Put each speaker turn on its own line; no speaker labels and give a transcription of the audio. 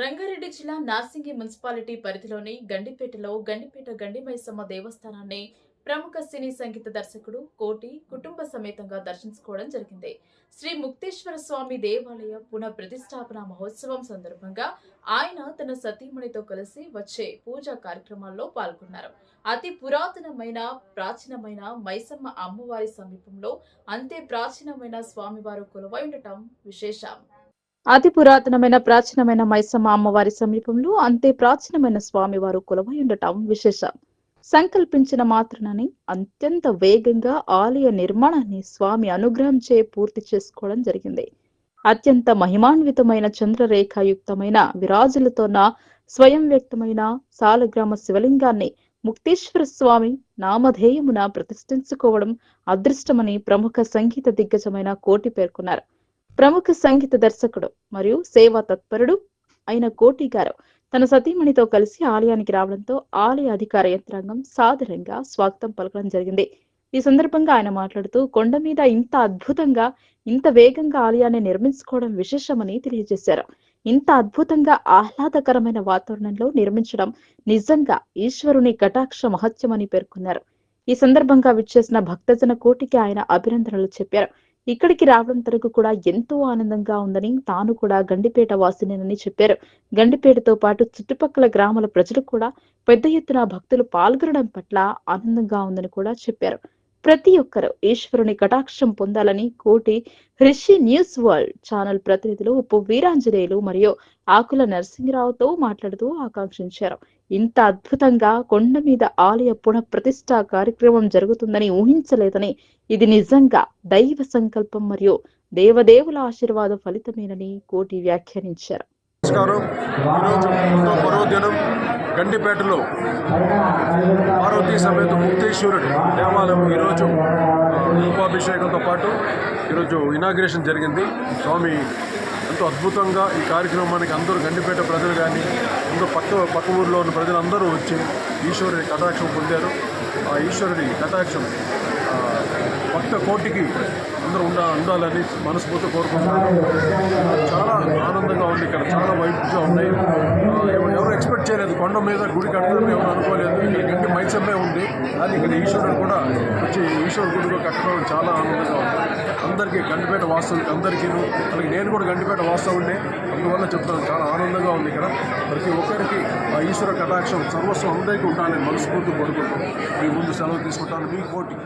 రంగారెడ్డి జిల్లా నార్సింగి మున్సిపాలిటీ పరిధిలోని గండిపేటలో గండిపేట గండిమైసమ్మ దేవస్థానాన్ని ప్రముఖ సినీ సంగీత దర్శకుడు కోటి కుటుంబ సమేతంగా దర్శించుకోవడం జరిగింది. శ్రీ ముక్తేశ్వర స్వామి దేవాలయ పునః ప్రతిష్టాపన మహోత్సవం సందర్భంగా ఆయన తన సతీమణితో కలిసి వచ్చే పూజా కార్యక్రమాల్లో పాల్గొన్నారు. అతి పురాతనమైన ప్రాచీనమైన మైసమ్మ అమ్మవారి సమీపంలో అంతే ప్రాచీనమైన స్వామివారు కొలువై ఉండటం విశేషం. అతి పురాతనమైన ప్రాచీనమైన మైసమ్మ అమ్మవారి సమీపంలో అంతే ప్రాచీనమైన స్వామివారు కొలవై ఉండటం. విశేషం సంకల్పించిన మాత్రనని అత్యంత వేగంగా ఆలయ నిర్మాణాన్ని స్వామి అనుగ్రహంచే పూర్తి చేసుకోవడం జరిగింది. అత్యంత మహిమాన్వితమైన చంద్రరేఖాయుక్తమైన విరాజులతోన్న స్వయం వ్యక్తమైన సాలగ్రామ శివలింగాన్ని ముక్తేశ్వర స్వామి నామధేయమున ప్రతిష్ఠించుకోవడం అదృష్టమని ప్రముఖ సంగీత దిగ్గజమైన కోటి పేర్కొన్నారు. ప్రముఖ సంగీత దర్శకుడు మరియు సేవా తత్పరుడు అయిన కోటి గారు తన సతీమణితో కలిసి ఆలయానికి రావడంతో ఆలయ అధికార యంత్రాంగం సాధారణంగా స్వాగతం పలకడం జరిగింది. ఈ సందర్భంగా ఆయన మాట్లాడుతూ కొండ మీద ఇంత అద్భుతంగా ఇంత వేగంగా ఆలయాన్ని నిర్మించుకోవడం విశేషమని తెలియజేశారు. ఇంత అద్భుతంగా ఆహ్లాదకరమైన వాతావరణంలో నిర్మించడం నిజంగా ఈశ్వరుని కటాక్ష మహత్యమని పేర్కొన్నారు. ఈ సందర్భంగా విచ్చేసిన భక్తజన కోటికి ఆయన అభినందనలు చెప్పారు. ఇక్కడికి రావడం తరకు కూడా ఎంతో ఆనందంగా ఉందని తాను కూడా గండిపేట వాసినేనని చెప్పారు. గండిపేటతో పాటు చుట్టుపక్కల గ్రామాల ప్రజలు కూడా పెద్ద ఎత్తున భక్తులు పాల్గొనడం పట్ల ఆనందంగా ఉందని కూడా చెప్పారు. ప్రతి ఒక్కరూ ఈశ్వరుని కటాక్షం పొందాలని కోటి రిషి న్యూస్ వరల్డ్ ఛానల్ ప్రతినిధులు ఉప్పు వీరాంజనేయులు మరియు ఆకుల నరసింహరావుతో మాట్లాడుతూ ఆకాంక్షించారు. ఇంత అద్భుతంగా కొండ మీద ఆలయ పునః ప్రతిష్ట కార్యక్రమం జరుగుతుందని ఊహించలేదని ఇది నిజంగా దైవ సంకల్పం మరియు దేవదేవుల ఆశీర్వాద ఫలితమేనని కోటి వ్యాఖ్యానించారు.
నమస్కారం. ఈరోజు ఎంతో పర్వదినం గండిపేటలో పార్వతీ సమేత ముక్తేశ్వరుడు దేవాలయం ఈరోజు ఆ, పాటు ఈరోజు ఇనాగ్రేషన్ జరిగింది. స్వామి ఎంతో అద్భుతంగా ఈ కార్యక్రమానికి అందరూ గండిపేట ప్రజలు కానీ అందరూ పక్క పక్క ఊర్లో ఉన్న ప్రజలందరూ వచ్చి ఈశ్వరుడి కటాక్షం పొందారు. ఆ ఈశ్వరుడి కటాక్షం భక్త కోటికి అందరూ ఉండ ఉండాలని మనస్ఫూర్తి కోరుకుంటున్నాను. చాలా ఆనందంగా ఉంది ఇక్కడ చాలా వైపుగా ఉన్నాయి ఆ, ఎవ- ఎవరు ఎక్స్పెక్ట్ చేయలేదు కొండ మీద గుడి కట్టడం మేము అనుకోలేదు. ఇక్కడ మైసమ్మే ఉంది. కానీ ఇక్కడ ఈశ్వరుడు కూడా వచ్చి ఈశ్వరుడు గుడిలో కట్టడం చాలా ఆనందంగా ఉంది. అందరికీ గంటిపేట వాస్తవులకి అందరికీ అలాగే నేను కూడా గండిపేట ఉండే అందువల్ల చెప్తాను చాలా ఆనందంగా ఉంది ఇక్కడ. ప్రతి ఒక్కరికి ఆ ఈశ్వర కటాక్షం సర్వస్వం అందరికీ ఉండాలని మనస్ఫూర్తి కోరుకుంటాం మీ ముందు సెలవు తీసుకుంటాను. మీ కోటి.